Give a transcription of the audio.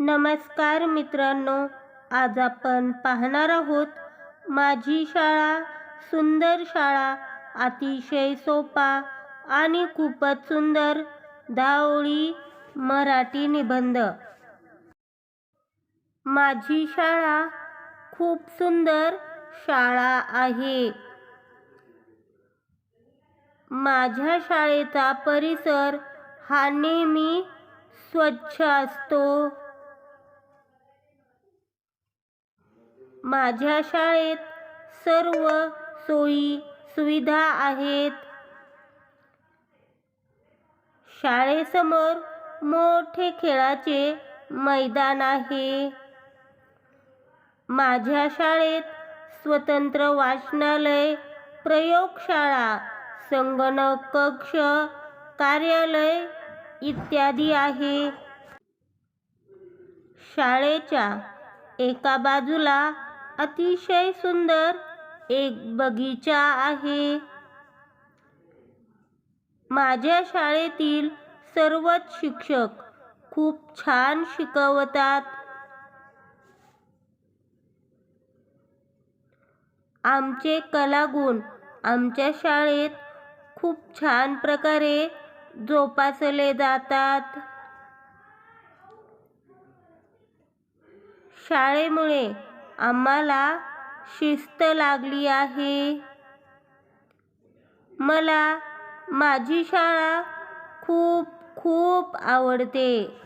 नमस्कार मित्रांनो आज आपण पाहणार आहोत माझी शाळा सुंदर शाळा अतिशय सोपा आणि खूपच सुंदर दाओळी मराठी निबंध. माझी शाळा खूप सुंदर शाळा आहे. माझ्या शाळेचा परिसर हा नेहमी स्वच्छ असतो. माझ्या शाळेत सर्व सोयी सुविधा आहेत. शाळेसमोर मोठे खेळाचे मैदान आहे. माझ्या शाळेत स्वतंत्र वाचनालय प्रयोगशाळा संगणक कक्ष कार्यालय इत्यादी आहे. शाळेच्या एका बाजूला अतिशय सुंदर एक बगीचा आहे. माझ्या शाळेतील सर्वच शिक्षक खूप छान शिकवतात. आमचे कलागुण आमच्या शाळेत खूप छान प्रकारे जोपासले जातात. शाळेमुळे आम्हाला शिस्त लागली आहे. मला माझी शाळा खूप खूप आवडते.